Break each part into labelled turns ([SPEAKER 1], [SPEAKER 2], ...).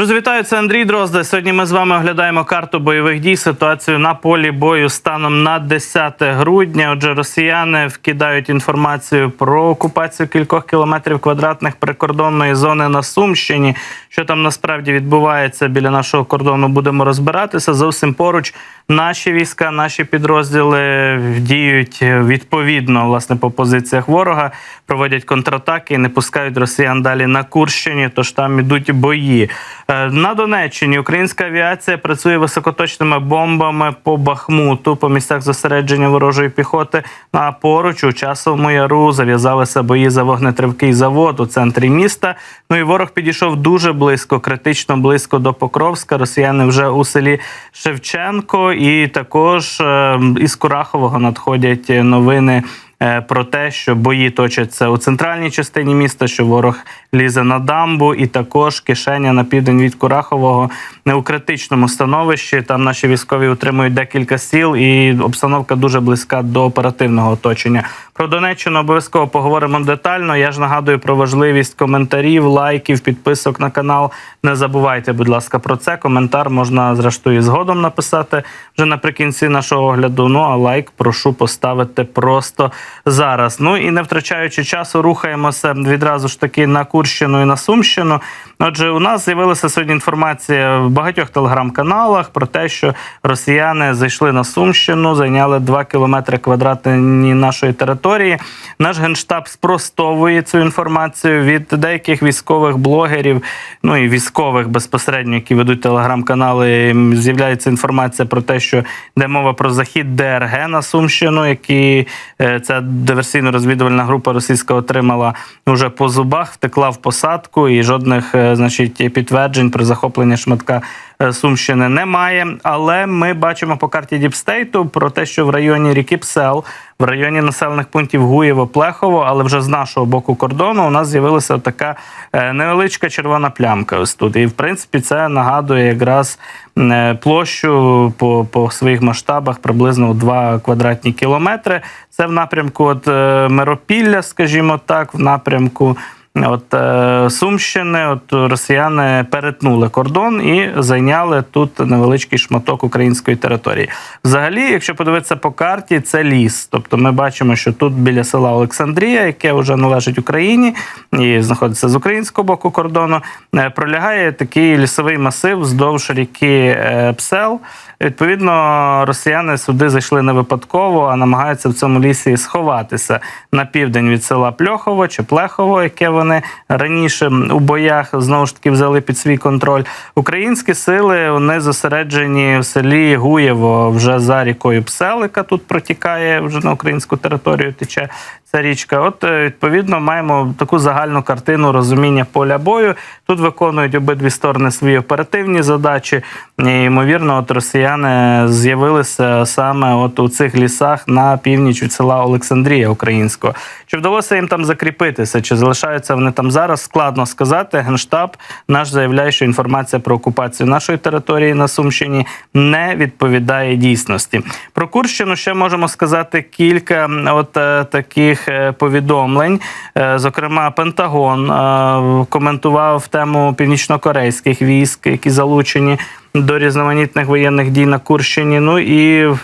[SPEAKER 1] Друзі, це Андрій Дрозда. Сьогодні ми з вами оглядаємо карту бойових дій, ситуацію на полі бою станом на 10 грудня. Отже, росіяни вкидають інформацію про окупацію кількох кілометрів квадратних прикордонної зони на Сумщині. Що там насправді відбувається біля нашого кордону, будемо розбиратися. Зовсім поруч наші війська, наші підрозділи діють відповідно власне по позиціях ворога, проводять контратаки і не пускають росіян далі на Курщині. Тож там ідуть бої. Е, На Донеччині українська авіація працює високоточними бомбами по Бахмуту, по місцях зосередження ворожої піхоти. А поруч у часовому яру зав'язалися бої за вогнетривкий завод у центрі міста. Ну і ворог підійшов дуже близько, критично близько до Покровська. Росіяни вже у селі Шевченко, і також е, із Курахового надходять новини. Е, Про те, що бої точаться у центральній частині міста, що ворог лізе на дамбу, і також кишеня на південь від Курахового не у критичному становищі. Там наші військові утримують декілька сіл, і обстановка дуже близька до оперативного оточення. Про Донеччину обов'язково поговоримо детально. Я ж нагадую про важливість коментарів, лайків, підписок на канал. Не забувайте, будь ласка, про це. Коментар можна зрештою згодом написати вже наприкінці нашого огляду. Ну а лайк прошу поставити просто зараз. Ну і не втрачаючи часу, рухаємося відразу ж таки на Курщину і на Сумщину. Отже, у нас з'явилася сьогодні інформація в багатьох телеграм-каналах про те, що росіяни зайшли на Сумщину, зайняли 2 кілометри квадратні нашої території. Наш генштаб спростовує цю інформацію від деяких військових блогерів, ну і військових безпосередньо, які ведуть телеграм-канали. З'являється інформація про те, що йде мова про захід ДРГ на Сумщину, які е, ця диверсійно-розвідувальна група російська отримала вже по зубах, втекла в посадку, і жодних е, значить підтверджень про захоплення шматка е, Сумщини немає. Але ми бачимо по карті Діпстейту про те, що в районі ріки Псел, в районі населених пунктів Гуєво, Плехово, але вже з нашого боку кордону у нас з'явилася така е, невеличка червона плямка. Ось тут. І в принципі це нагадує якраз площу по, по своїх масштабах приблизно у 2 квадратні кілометри. Це в напрямку от е, Миропілля, скажімо так, в напрямку. От е, Сумщини, от росіяни перетнули кордон і зайняли тут невеличкий шматок української території. Взагалі, якщо подивитися по карті, це ліс. Тобто, ми бачимо, що тут біля села Олександрія, яке вже належить Україні і знаходиться з українського боку кордону, е, пролягає такий лісовий масив вздовж ріки е, Псел. Відповідно, росіяни сюди зайшли не випадково, а намагаються в цьому лісі сховатися на південь від села Пльохово чи Плехово, яке вони раніше у боях знову ж таки взяли під свій контроль. Українські сили вони зосереджені в селі Гуєво вже за рікою Пселика. тут протікає вже на українську територію. Тече ця річка. От е, відповідно маємо таку загальну картину розуміння поля бою. Тут виконують обидві сторони свої оперативні задачі. І, ймовірно, от росіяни з'явилися саме от у цих лісах на північ від села Олександрія Українського. Чи вдалося їм там закріпитися? Чи залишаються вони там зараз? Складно сказати. Генштаб наш заявляє, що інформація про окупацію нашої території на Сумщині не відповідає дійсності. Про Курщину ще можемо сказати кілька от е, таких е, повідомлень. Е, зокрема, Пентагон е, коментував тему північнокорейських військ, які залучені до різноманітних воєнних дій на Курщині. Ну і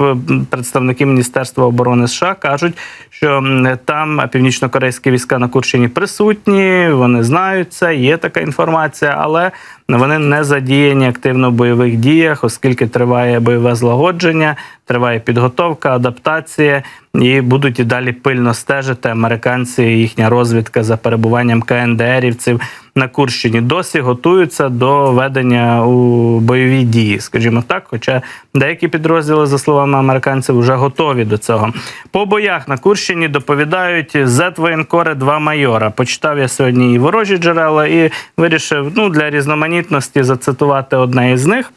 [SPEAKER 1] представники Міністерства оборони США кажуть, що там північно-корейські війська на Курщині присутні, вони знають це, є така інформація, але вони не задіяні активно в бойових діях, оскільки триває бойове злагодження, триває підготовка, адаптація, і будуть і далі пильно стежити американці і їхня розвідка за перебуванням КНДРівців на Курщині. Досі готуються до ведення у бойові дії, скажімо так. Хоча деякі підрозділи, за словами американців, вже готові до цього. По боях на Курщині доповідають з воєнкори два майора. Почитав я сьогодні і ворожі джерела, і вирішив ну для різноманітності зацитувати одне із них,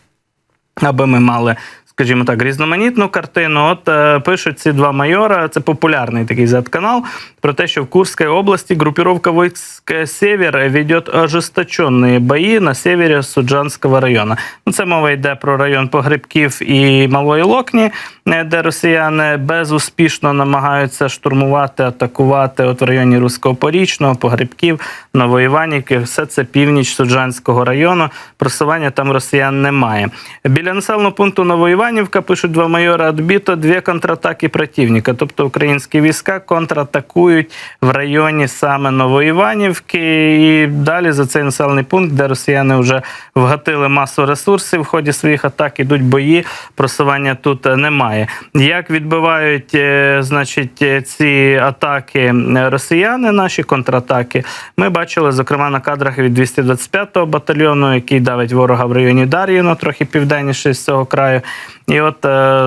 [SPEAKER 1] аби ми мали. Скажімо так, різноманітну картину. От е, пишуть ці два майора. Це популярний такий Z-канал про те, що в Курской области группировка войск «Север» ведет ожесточенные бои на севері Суджанського району. Ну, це мова йде про район Погребків і Малої Локні. Де росіяни безуспішно намагаються штурмувати, атакувати от в районі Руського Порічного, Погребків, Новоіванівки. Все це північ Суджанського району. Просування там росіян немає. Біля населеного пункту Новоіванівка пишуть два майора відбито дві контратаки противника. Тобто українські війська контратакують в районі саме Новоіванівки. І далі за цей населений пункт, де росіяни вже вгатили масу ресурсів в ході своїх атак, ідуть бої. Просування тут е, немає. Як відбивають е, значить, е, ці атаки е, росіяни, наші контратаки, ми бачили, зокрема, на кадрах від 225-го батальйону, який давить ворога в районі Дар'їно, трохи південніше з цього краю. І от,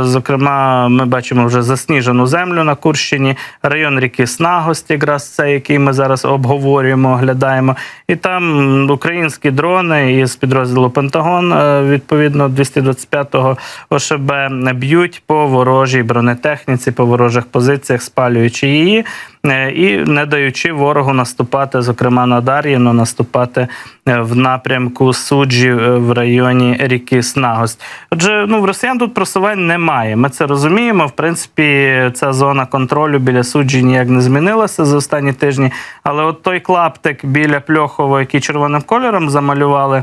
[SPEAKER 1] зокрема, ми бачимо вже засніжену землю на Курщині, район ріки Снагость, якраз це, який ми зараз обговорюємо, оглядаємо. І там українські дрони із підрозділу Пентагон, відповідно, 225-го ОШБ б'ють по ворожій бронетехніці, по ворожих позиціях, спалюючи її. е, І не даючи ворогу наступати, зокрема на Дар'їно, наступати е, в напрямку суджі е, в районі ріки Снагость. Отже, ну в росіян тут просувань немає. Ми це розуміємо. В принципі, ця зона контролю біля суджі ніяк не змінилася за останні тижні. Але от той клаптик біля Пльохово, який червоним кольором замалювали.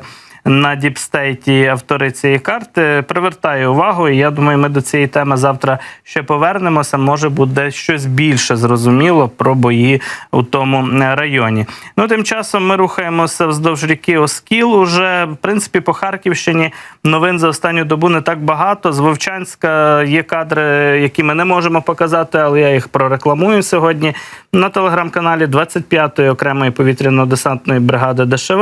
[SPEAKER 1] На діпстейті автори цієї карти привертає увагу, і я думаю, ми до цієї теми завтра ще повернемося. Може буде щось більше зрозуміло про бої у тому е, районі. Ну тим часом ми рухаємося вздовж ріки Оскіл. Уже в принципі по Харківщині новин за останню добу не так багато. З Вовчанська є кадри, які ми не можемо показати, але я їх прорекламую сьогодні. На телеграм-каналі 25-ї окремої повітряно-десантної бригади ДШВ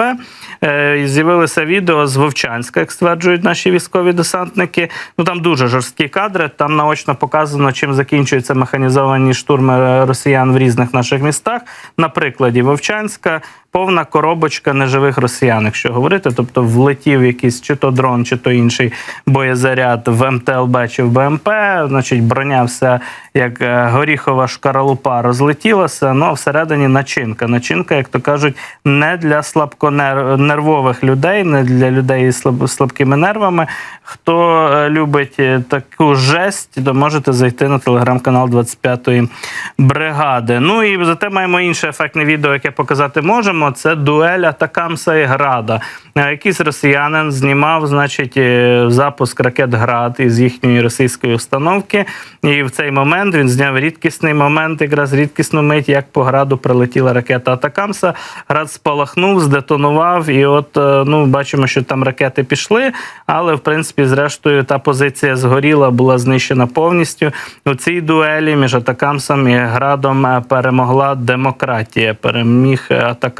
[SPEAKER 1] е, з'явилося відео з Вовчанська, як стверджують наші військові десантники. Ну там дуже жорсткі кадри. Там наочно показано, чим закінчуються механізовані штурми е, росіян в різних наших містах. На прикладі Вовчанська. Повна коробочка неживих росіян, якщо говорити, тобто влетів якийсь чи то дрон, чи то інший боєзаряд в МТЛБ чи в БМП. Значить, броня вся як е, горіхова шкаралупа розлетілася. Ну а всередині начинка. Начинка, як то кажуть, не для слабконервових людей, не для людей з слабкими нервами. Хто е, любить е, таку жесть, то можете зайти на телеграм-канал 25-ї бригади. Ну і зате маємо інше ефектне відео, яке показати можемо. Це дуель Атакамса і Града. Е, Якийсь росіянин знімав, значить, е, запуск ракет Град із їхньої російської установки. І в цей момент він зняв рідкісний момент, якраз рідкісну мить, як по граду прилетіла ракета Атакамса. Град спалахнув, здетонував, і от е, ну бачимо, що там ракети пішли, але в принципі, зрештою, та позиція згоріла, була знищена повністю. У цій дуелі між Атакамсом і Градом перемогла демократія. Переміг е,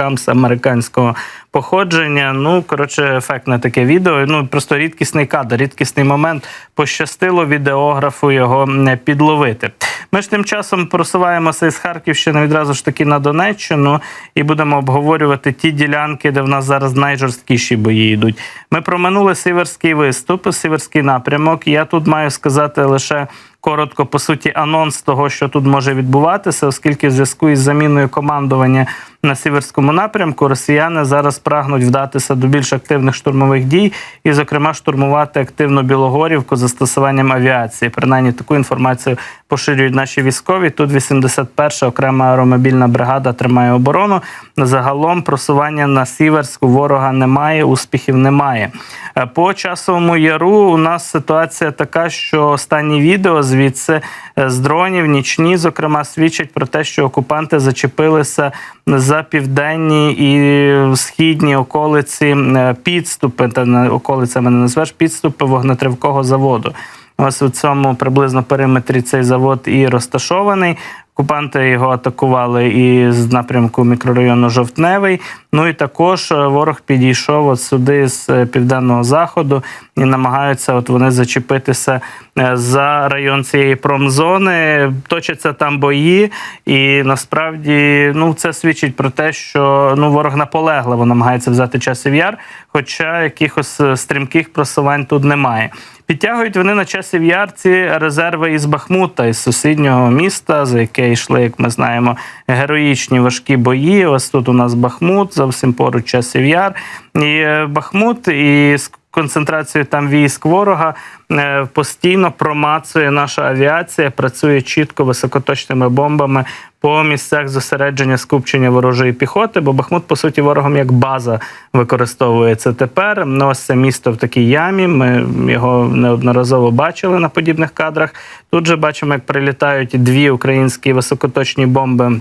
[SPEAKER 1] Атакамс американського походження. Ну, коротше, ефектне таке відео. Ну, просто рідкісний кадр, рідкісний момент. Пощастило відеографу його не підловити. Ми ж тим часом просуваємося із Харківщини відразу ж таки на Донеччину і будемо обговорювати ті ділянки, де в нас зараз найжорсткіші бої йдуть. Ми проминули сіверський виступ, сіверський напрямок. Я тут маю сказати лише. Коротко, по суті, анонс того, що тут може відбуватися, оскільки в зв'язку із заміною командування на сіверському напрямку росіяни зараз прагнуть вдатися до більш активних штурмових дій і, зокрема, штурмувати активно Білогорівку з застосуванням авіації. Принаймні таку інформацію поширюють наші військові. Тут 81-ша окрема аеромобільна бригада тримає оборону. Загалом просування на Сіверську ворога немає, успіхів немає. Е, По часовому яру у нас ситуація така, що останні відео звідси е, з дронів нічні, зокрема, свідчать про те, що окупанти зачепилися за південні і східні околиці е, підступи, та околицями не назвеш підступи вогнетривкого заводу. Ось у цьому приблизно периметрі цей завод і розташований. Окупанти його атакували і з напрямку мікрорайону Жовтневий. Ну і також е, ворог підійшов от сюди з е, південного заходу і намагаються от вони зачепитися е, за район цієї промзони. Точаться там бої, і насправді ну це свідчить про те, що ну ворог наполегливо намагається взяти часів яр, хоча якихось стрімких просувань тут немає. Підтягують вони на часів яр ці резерви із Бахмута, із сусіднього міста, за яке йшли, як ми знаємо, героїчні важкі бої. Ось тут у нас Бахмут, зовсім поруч часів яр. І е, Бахмут і концентрацію там військ ворога е, постійно промацує наша авіація, працює чітко високоточними бомбами по місцях зосередження скупчення ворожої піхоти, бо Бахмут, по суті, ворогом як база використовується тепер. Ну, ось це місто в такій ямі. Ми його неодноразово бачили на подібних кадрах. Тут же бачимо, як прилітають дві українські високоточні бомби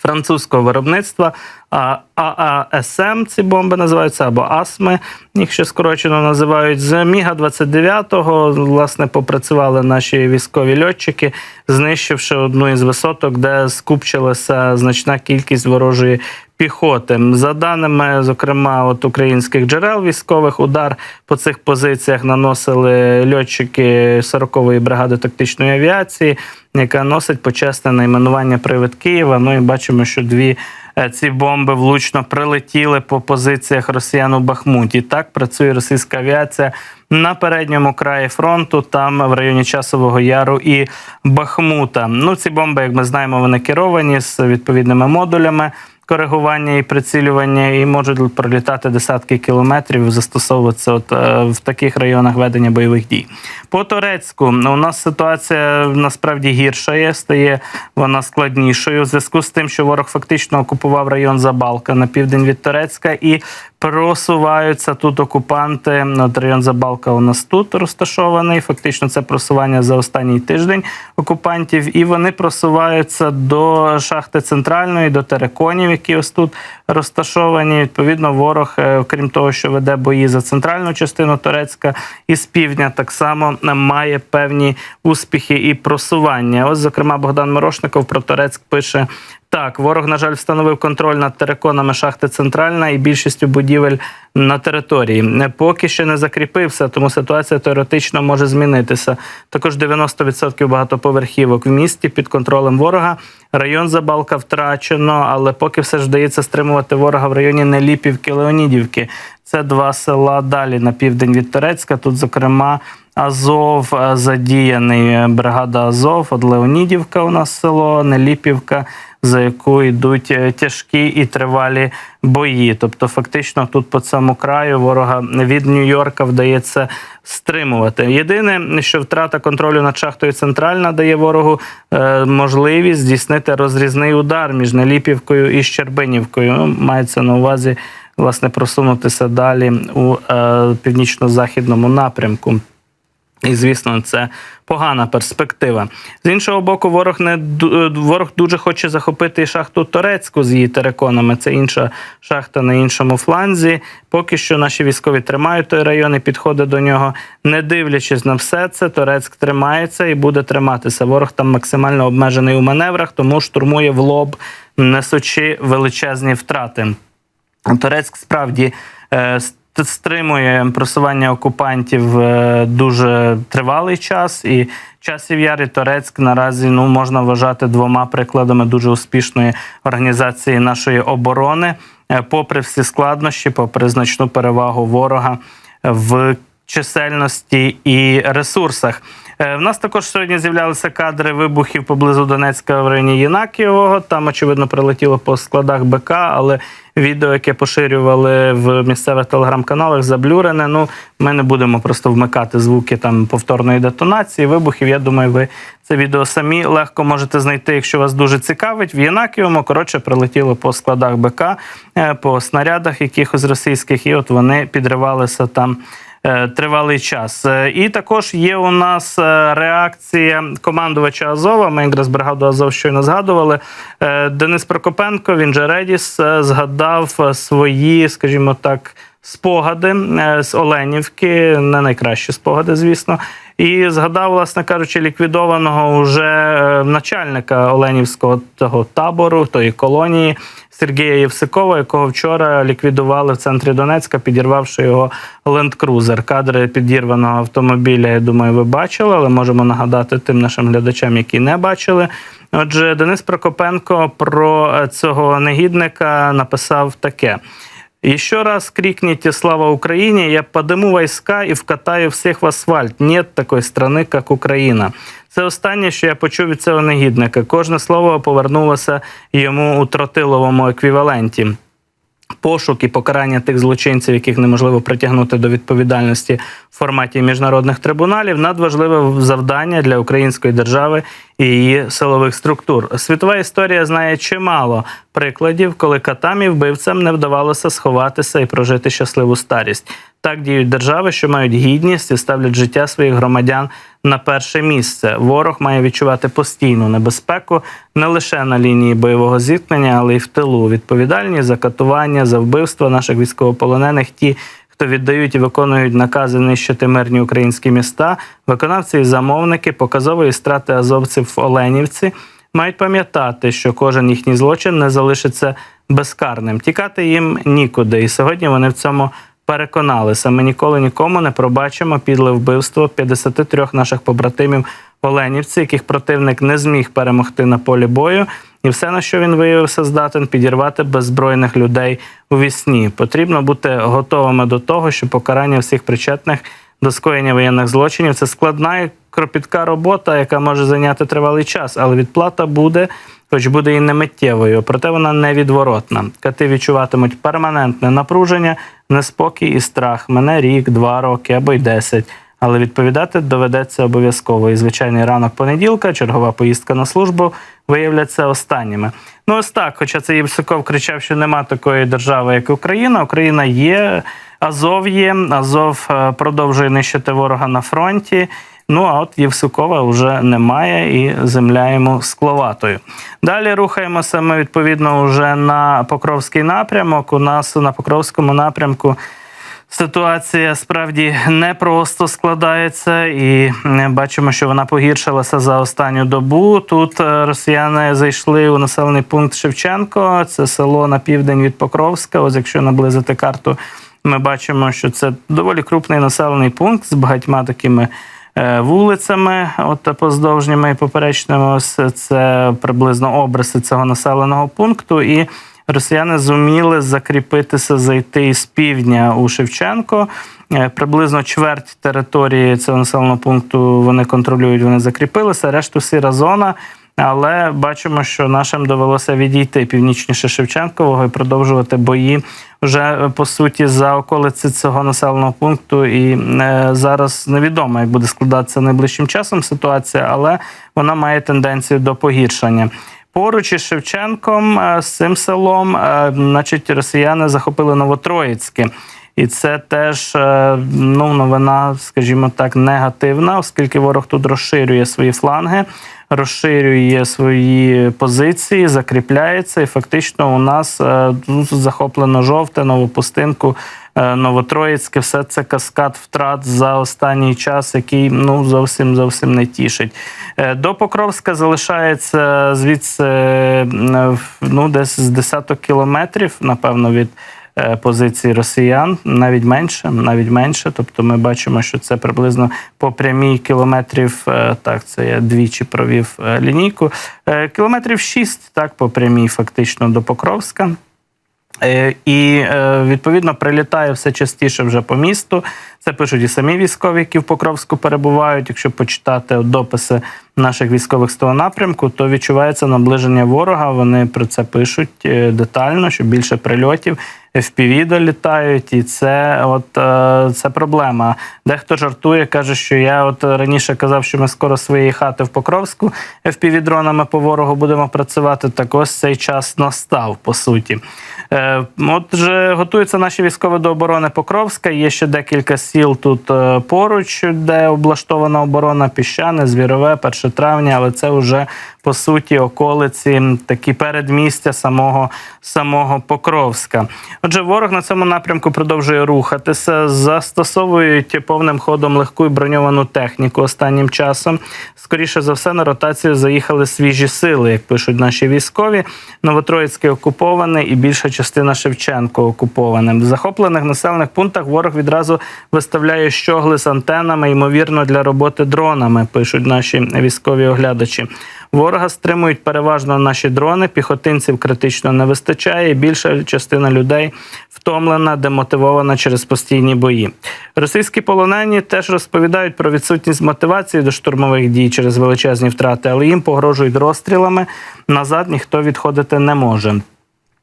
[SPEAKER 1] французького виробництва. ААСМ ці бомби називаються або АСМи, їх ще скорочено називають. З Міга 29-го власне попрацювали наші військові льотчики, знищивши одну із висоток, де скупчилася значна кількість ворожої піхоти. За даними, зокрема, от українських джерел військових, удар по цих позиціях наносили льотчики 40-ї бригади тактичної авіації, яка носить почесне найменування Привид Києва. Ну і бачимо, що дві. е, Ці бомби влучно прилетіли по позиціях росіян у Бахмуті. Так працює російська авіація на передньому краї фронту, там в районі Часового Яру і Бахмута. Ну, ці бомби, як ми знаємо, вони керовані з відповідними модулями коригування і прицілювання, і можуть пролітати десятки кілометрів, застосовуватися от е, в таких районах ведення бойових дій. По Турецьку ну, у нас ситуація насправді гірша є, стає вона складнішою в зв'язку з тим, що ворог фактично окупував район Забалка на південь від Турецька і просуваються тут окупанти. От район Забалка у нас тут розташований. Фактично, це просування за останній тиждень окупантів, і вони просуваються до шахти центральної, до тереконів, які ось тут розташовані. Відповідно, ворог, е, крім того, що веде бої за центральну частину Турецька і з півдня, так само має певні успіхи і просування. Ось, зокрема, Богдан Морошников про Турецьк пише. Так, ворог, на жаль, встановив контроль над териконами шахти Центральна і більшістю будівель на території. Поки ще не закріпився, тому ситуація теоретично може змінитися. Також 90% багатоповерхівок в місті під контролем ворога. Район Забалка втрачено, але поки все ж вдається стримувати ворога в районі Неліпівки, Леонідівки. Це два села далі на південь від Турецька. Тут, зокрема, Азов задіяний бригада Азов. От Леонідівка у нас село, Неліпівка, за яку йдуть е, тяжкі і тривалі бої. Тобто, фактично, тут по цьому краю ворога від Нью-Йорка вдається стримувати. Єдине, що втрата контролю над шахтою центральна дає ворогу е, можливість здійснити розрізний удар між Неліпівкою і Щербинівкою. Ну, мається на увазі власне просунутися далі у е, північно-західному напрямку. І, звісно, це погана перспектива. З іншого боку, ворог не е, ворог дуже хоче захопити і шахту Торецьку з її тереконами. Це інша шахта на іншому фланзі. Поки що наші військові тримають той район і підходить до нього. Не дивлячись на все це, Торецьк тримається і буде триматися. Ворог там максимально обмежений у маневрах, тому штурмує в лоб, несучи величезні втрати. Турецьк справді е, стримує просування окупантів е, дуже тривалий час, і часів Яри Торецьк наразі ну можна вважати двома прикладами дуже успішної організації нашої оборони, Е, попри всі складнощі, попри значну перевагу ворога в чисельності і ресурсах. Е, В нас також сьогодні з'являлися кадри вибухів поблизу Донецька в районі Єнакієвого. Там, очевидно, прилетіло по складах БК, але відео, яке поширювали в місцевих телеграм-каналах, заблюрене. Ну, ми не будемо просто вмикати звуки там повторної детонації, вибухів. Я думаю, ви це відео самі легко можете знайти, якщо вас дуже цікавить. В Єнакієвому, коротше, прилетіло по складах БК, е, по снарядах якихось російських, і от вони підривалися там тривалий час. Е, І також є у нас е, реакція командувача Азова. Ми якраз бригаду Азов щойно згадували. Е, Денис Прокопенко, він же Редіс, е, згадав е, свої, скажімо так. Спогади е, з Оленівки, не найкращі спогади, звісно. І згадав, власне кажучи, ліквідованого уже е, начальника Оленівського того табору, тої колонії Сергія Євсикова, якого вчора ліквідували в центрі Донецька, підірвавши його лендкрузер. Кадри підірваного автомобіля, я думаю, ви бачили, але можемо нагадати тим нашим глядачам, які не бачили. Отже, Денис Прокопенко про е, цього негідника написав таке. Еще раз крикните «Слава Украине!», я подниму войска і вкатаю всіх в асфальт. Нет такої страни, як Україна. Це останнє, що я почув від цього негідника. Кожне слово повернулося йому у тротиловому еквіваленті. Пошук і покарання тих злочинців, яких неможливо притягнути до відповідальності в форматі міжнародних трибуналів, надважливе завдання для української держави і її силових структур. Світова історія знає чимало прикладів, коли катам і вбивцям не вдавалося сховатися і прожити щасливу старість. Так діють держави, що мають гідність і ставлять життя своїх громадян на перше місце. Ворог має відчувати постійну небезпеку не лише на лінії бойового зіткнення, але й в тилу. Відповідальні за катування, за вбивство наших військовополонених, ті, хто віддають і виконують накази нищити мирні українські міста, виконавці і замовники показової страти азовців в Оленівці. Мають пам'ятати, що кожен їхній злочин не залишиться безкарним. Тікати їм нікуди, і сьогодні вони в цьому переконалися. Ми ніколи нікому не пробачимо підле вбивство 53 наших побратимів в Оленівці, яких противник не зміг перемогти на полі бою. І все, на що він виявився здатен, підірвати беззбройних людей у вісні. Потрібно бути готовими до того, що покарання всіх причетних до скоєння воєнних злочинів це складна і кропітка робота, яка може зайняти тривалий час, але відплата буде, хоч буде і не миттєвою, проте вона невідворотна. Кати відчуватимуть перманентне напруження, неспокій і страх. Мене рік, два роки або й десять. Але відповідати доведеться обов'язково. І звичайний ранок понеділка, чергова поїздка на службу виявляться останніми. Ну ось так. Хоча це Євсюков кричав, що нема такої держави, як Україна. Україна є, Азов є. Азов е, продовжує нищити ворога на фронті. Ну а от Євсюкова вже немає, і земля йому скловатою. Далі рухаємося. Ми відповідно вже на Покровський напрямок. У нас на Покровському напрямку. Ситуація справді непросто складається, і бачимо, що вона погіршилася за останню добу. Тут е, росіяни зайшли у населений пункт Шевченко. Це село на південь від Покровська. Ось якщо наблизити карту, ми бачимо, що це доволі крупний населений пункт з багатьма такими. Е, Вулицями, от поздовжніми і поперечними, ось це приблизно обриси цього населеного пункту. І росіяни зуміли закріпитися, зайти з півдня у Шевченко. Е, Приблизно чверть території цього населеного пункту вони контролюють, вони закріпилися. Решту сіра зона. Але бачимо, що нашим довелося відійти північніше Шевченкового і продовжувати бої вже е, по суті за околиці цього населеного пункту. І е, зараз невідомо, як буде складатися найближчим часом ситуація, але вона має тенденцію до погіршення. Поруч із Шевченком е, з цим селом, значить, росіяни захопили Новотроїцьке. І це теж е, ну, новина, скажімо так, негативна, оскільки ворог тут розширює свої фланги, розширює свої позиції, закріпляється, і фактично у нас е, тут захоплено жовте, новопустинку, е, Новотроїцьке, все це каскад втрат за останній час, який ну зовсім зовсім не тішить. До Покровська залишається звідси ну, десь з десяток кілометрів, напевно, від е, позиції росіян, навіть менше, навіть менше. Тобто ми бачимо, що це приблизно по прямій кілометрів. е, Так, це я двічі провів е, лінійку. Кілометрів 6, так, по прямій, фактично до Покровська. І відповідно прилітає все частіше вже по місту. Це пишуть і самі військові, які в Покровську перебувають. Якщо почитати дописи наших військових з того напрямку, то відчувається наближення ворога. Вони про це пишуть детально, що більше прильотів. FPV долітають, і це от е, це проблема. Дехто жартує, каже, що я от раніше казав, що ми скоро своєї хати в Покровську FPV дронами по ворогу будемо працювати. Так ось цей час настав по суті. Е, Отже, готуються наші військові до оборони Покровська. Є ще декілька сіл тут е, поруч, де облаштована оборона піщане, звірове, 1 травня, але це вже по суті околиці, такі передмістя самого, самого Покровська. Отже, ворог на цьому напрямку продовжує рухатися, застосовують повним ходом легку і броньовану техніку останнім часом. Скоріше за все, на ротацію заїхали свіжі сили, як пишуть наші військові. Новотроїцький окупований і більша частина Шевченко окупованим. В захоплених населених пунктах ворог відразу виставляє щогли з антенами, ймовірно, для роботи дронами, пишуть наші військові оглядачі. Ворога стримують переважно наші дрони, піхотинців критично не вистачає. і Більша частина людей втомлена, демотивована через постійні бої. Російські полонені теж розповідають про відсутність мотивації до штурмових дій через величезні втрати, але їм погрожують розстрілами. Назад ніхто відходити не може.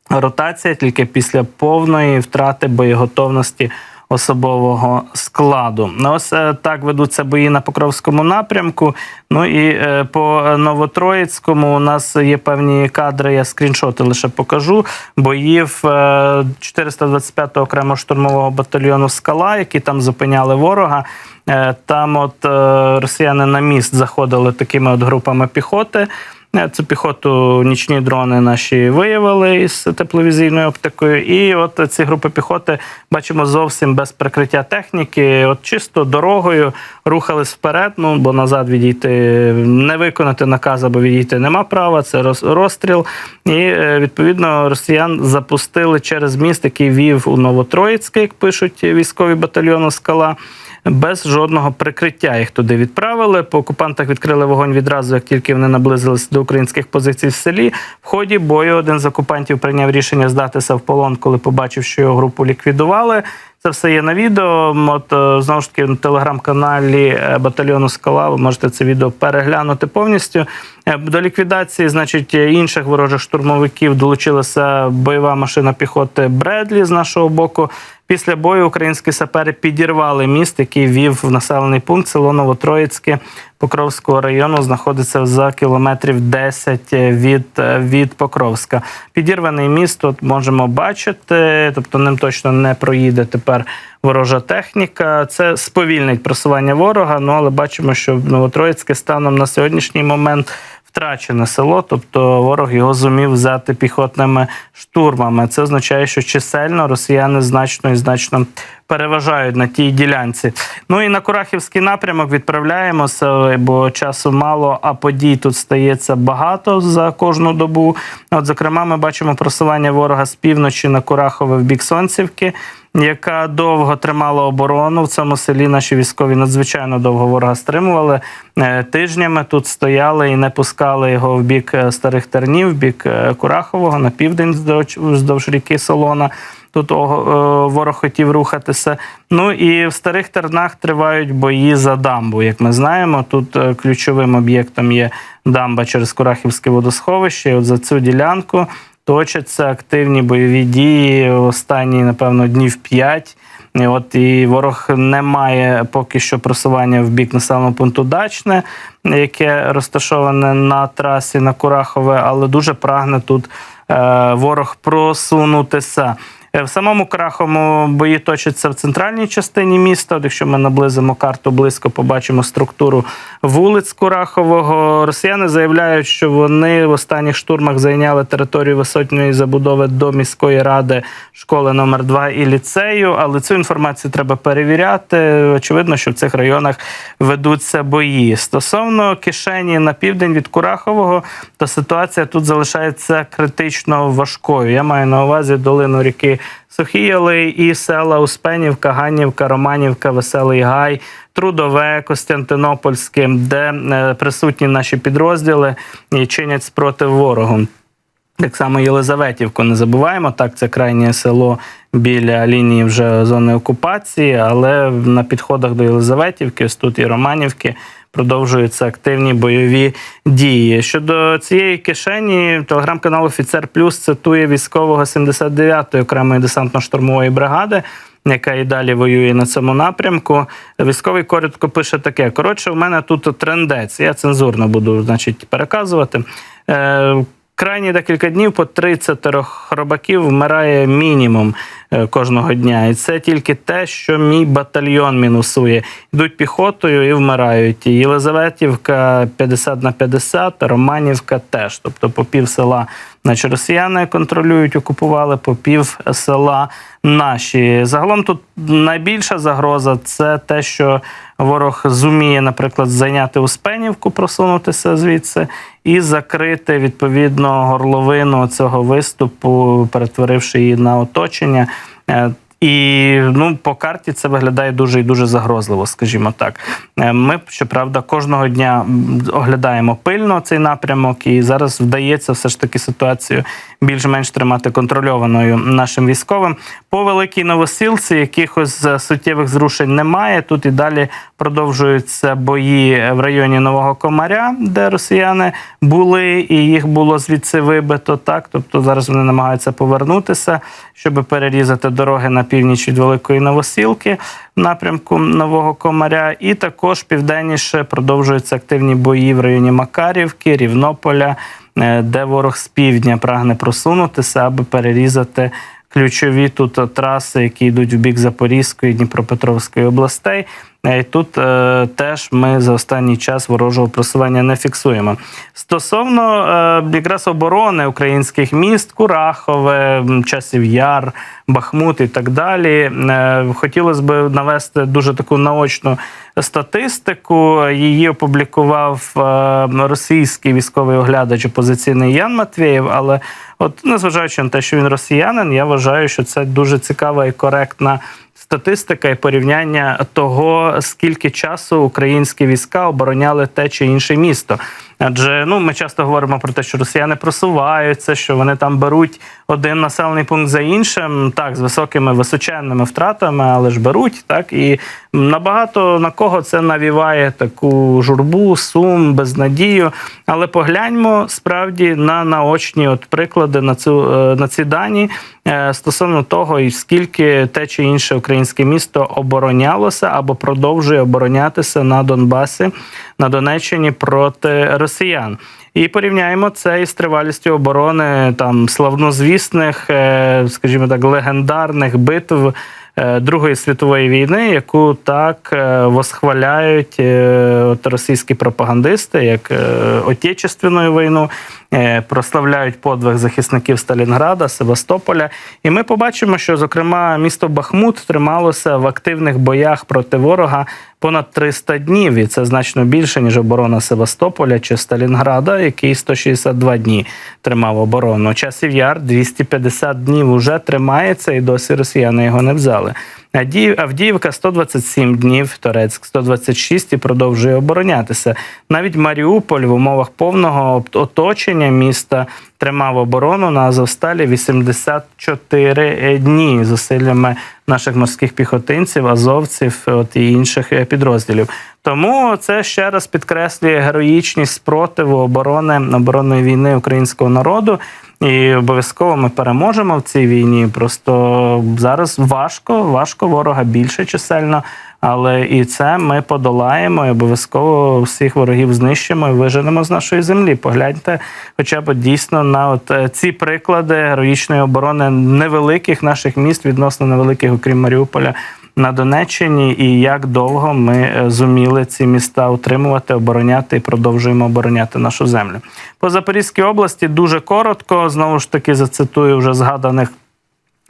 [SPEAKER 1] ротація тільки після повної втрати боєготовності особового складу. Ну, Ось е, так ведуться бої на Покровському напрямку. Ну і е, по Новотроїцькому у нас є певні кадри, я скріншоти лише покажу. Боїв е, 425-го окремого штурмового батальйону Скала, які там зупиняли ворога. Там от росіяни на міст заходили такими от групами піхоти. Е, Цю піхоту нічні дрони наші виявили із тепловізійною оптикою. І от ці групи піхоти бачимо зовсім без прикриття техніки. От чисто дорогою рухались вперед. Ну бо назад відійти не виконати наказ або відійти нема права. Це роз- розстріл. І е, відповідно росіян запустили через міст, який вів у Новотроїцьке, як пишуть військові батальйону Скала без жодного прикриття їх туди відправили. По окупантах відкрили вогонь відразу, як тільки вони наблизилися до українських позицій в селі. В ході бою один з окупантів прийняв рішення здатися в полон, коли побачив, що його групу ліквідували. Це все є на відео. От е, знову ж таки на телеграм-каналі е, батальйону Скала. Ви можете це відео переглянути повністю. Е, До ліквідації, значить, інших ворожих штурмовиків долучилася бойова машина піхоти Бредлі з нашого боку. Після бою українські сапери підірвали міст, який вів в населений пункт село Новотроїцьке Покровського району. Знаходиться за кілометрів 10 від, від Покровська. Підірваний міст тут можемо бачити, тобто ним точно не проїде тепер ворожа техніка. Це сповільнить просування ворога. Ну але бачимо, що Новотроїцьке станом на сьогоднішній момент втрачене село, тобто ворог його зумів взяти піхотними штурмами. Це означає, що чисельно росіяни значно і значно переважають на тій ділянці. Ну і на Курахівський напрямок відправляємося, бо часу мало, а подій тут стається багато за кожну добу. От, зокрема, ми бачимо просування ворога з півночі на Курахове в бік Сонцівки. Яка довго тримала оборону в цьому селі? Наші військові надзвичайно довго ворога стримували Е, тижнями. Тут стояли і не пускали його в бік е, старих тернів, в бік е, Курахового на південь вздовж, ріки Солона. Тут ворог хотів рухатися. Ну і в старих тернах тривають бої за дамбу. Як ми знаємо, тут ключовим об'єктом є дамба через Курахівське водосховище. І От за цю ділянку точаться активні бойові дії останні, напевно, днів п'ять. І от і ворог не має поки що просування в бік населеного пункту Дачне, яке розташоване на трасі на Курахове, але дуже прагне тут е, ворог просунутися. Е, В самому Крахому бої точаться в центральній частині міста. От Якщо ми наблизимо карту близько, побачимо структуру вулиць Курахового. Росіяни заявляють, що вони в останніх штурмах зайняли територію висотньої забудови до міської ради школи номер 2 і ліцею. Але цю інформацію треба перевіряти. Очевидно, що в цих районах ведуться бої. Стосовно кишені на південь від Курахового, то ситуація тут залишається критично важкою. Я маю на увазі долину ріки Олей і села Успенівка, Ганнівка, Романівка, Веселий Гай, Трудове, Костянтинопольське, де е, присутні наші підрозділи і чинять спротив ворогу. Так само Єлизаветівку не забуваємо. Так, це крайнє село біля лінії вже зони окупації, але на підходах до Єлизаветівки, ось тут і Романівки, продовжуються активні бойові дії. Щодо цієї кишені, телеграм-канал Офіцер Плюс цитує військового 79-ї окремої десантно-штурмової бригади. Яка і далі воює на цьому напрямку. Військовий коротко пише таке: коротше, у мене тут трендець. Я цензурно буду, значить, переказувати. Е, Крайні декілька днів по 30 хробаків вмирає мінімум кожного дня. І це тільки те, що мій батальйон мінусує. Йдуть піхотою і вмирають. Єлизаветівка 50 на 50, Романівка теж. Тобто по пів села наче росіяни контролюють, окупували, по пів села наші. Загалом тут найбільша загроза це те, що ворог зуміє, наприклад, зайняти Успенівку, просунутися звідси, і закрити відповідно горловину цього виступу, перетворивши її на оточення. Е, І ну, по карті це виглядає дуже і дуже загрозливо, скажімо так. Е, Ми, щоправда, кожного дня оглядаємо пильно цей напрямок, і зараз вдається все ж таки ситуацію більш-менш тримати контрольованою нашим військовим. По великій новосілці якихось е, суттєвих зрушень немає. Тут і далі продовжуються бої в районі Нового Комаря, де росіяни були, і їх було звідси вибито. Так, тобто зараз вони намагаються повернутися, щоб перерізати дороги на північ від Великої Новосілки в напрямку Нового Комаря. І також південніше продовжуються активні бої в районі Макарівки, Рівнополя, е, де ворог з півдня прагне просунутися, аби перерізати ключові тут траси, які йдуть в бік Запорізької, Дніпропетровської областей. Е, І тут е, теж ми за останній час ворожого просування не фіксуємо. Стосовно е, якраз оборони українських міст, Курахове, Часів Яр, Бахмут і так далі. Е, хотілося б навести дуже таку наочну статистику. Її опублікував е, російський військовий оглядач опозиційний Ян Матвєєв, але От, незважаючи на те, що він росіянин, я вважаю, що це дуже цікава і коректна статистика і порівняння того, скільки часу українські війська обороняли те чи інше місто. Адже ну ми часто говоримо про те, що росіяни просуваються, що вони там беруть один населений пункт за іншим, так з високими височенними втратами, але ж беруть так і набагато на кого це навіває таку журбу, сум, безнадію. Але погляньмо справді на наочні от приклади на цю е, на ці дані е, стосовно того, і скільки те чи інше українське місто оборонялося або продовжує оборонятися на Донбасі на Донеччині проти росіян. І порівняємо це із тривалістю оборони там славнозвісних, е, скажімо так, легендарних битв. е, Другої світової війни, яку так е, восхваляють от російські пропагандисти, як Отечественну війну, прославляють подвиг захисників Сталінграда, Севастополя. І ми побачимо, що, зокрема, місто Бахмут трималося в активних боях проти ворога понад 300 днів, і це значно більше ніж оборона Севастополя чи Сталінграда, який 162 дні тримав оборону. Часів яр 250 днів уже тримається, і досі росіяни його не взяли. Авдіївка 127 днів, Торецьк 126 і продовжує оборонятися. Навіть Маріуполь в умовах повного оточення міста тримав оборону на Азовсталі 84 дні зусиллями наших морських піхотинців, азовців от, і інших е, підрозділів. Тому це ще раз підкреслює героїчність спротиву оборони оборонної війни українського народу. І обов'язково ми переможемо в цій війні. Просто зараз важко, важко ворога більше чисельно, але і це ми подолаємо. І обов'язково всіх ворогів знищимо і виженемо з нашої землі. Погляньте, хоча б дійсно на от е, ці приклади героїчної оборони невеликих наших міст, відносно невеликих, окрім Маріуполя. На Донеччині і як довго ми е, зуміли ці міста утримувати, обороняти і продовжуємо обороняти нашу землю. По Запорізькій області дуже коротко. Знову ж таки зацитую вже згаданих.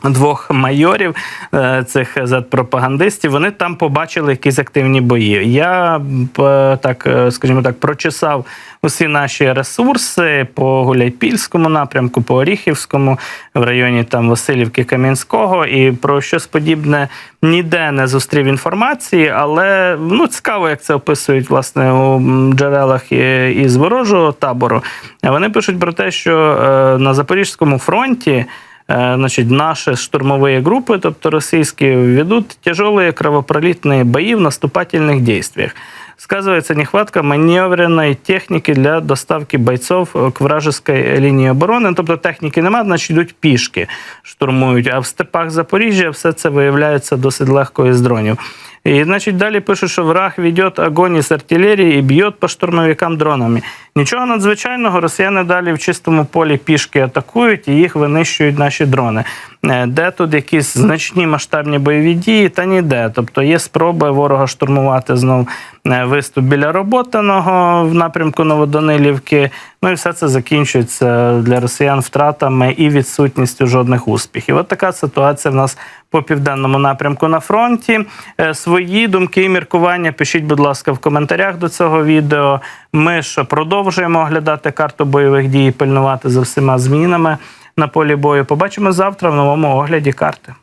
[SPEAKER 1] Двох майорів е, цих Z-пропагандистів, вони там побачили якісь активні бої. Я п- так, е, скажімо так, прочесав усі наші ресурси по Гуляйпільському напрямку, по Оріхівському, в районі там Васильівки Кам'янського, і про щось подібне ніде не зустрів інформації, але ну цікаво, як це описують власне у джерелах із ворожого табору. Вони пишуть про те, що е, на Запорізькому фронті. Э, значит, наши штурмовые группы, тобто российские, ведут тяжелые кровопролитные бои в наступательных действиях. Сказывается нехватка маневренной техніки для доставки бойцов е, к вражеской лінії оборони. Тобто техніки немає, значить йдуть пішки, штурмують. А в степах Запоріжжя все це виявляється досить легко із дронів. І, значить, далі пишуть, що враг веде огонь із артилерії і б'є по штурмовикам дронами. Нічого надзвичайного, росіяни далі в чистому полі пішки атакують і їх винищують наші дрони. Е, Де тут якісь значні масштабні бойові дії, та ніде. Тобто є спроби ворога штурмувати знов е, виступ біля роботаного в напрямку Новоданилівки. Ну і все це закінчується для росіян втратами і відсутністю жодних успіхів. От така ситуація в нас по південному напрямку на фронті. Е, Свої думки і міркування пишіть, будь ласка, в коментарях до цього відео. Ми ж продовжуємо оглядати карту бойових дій, пильнувати за всіма змінами на полі бою. Побачимо завтра в новому огляді карти.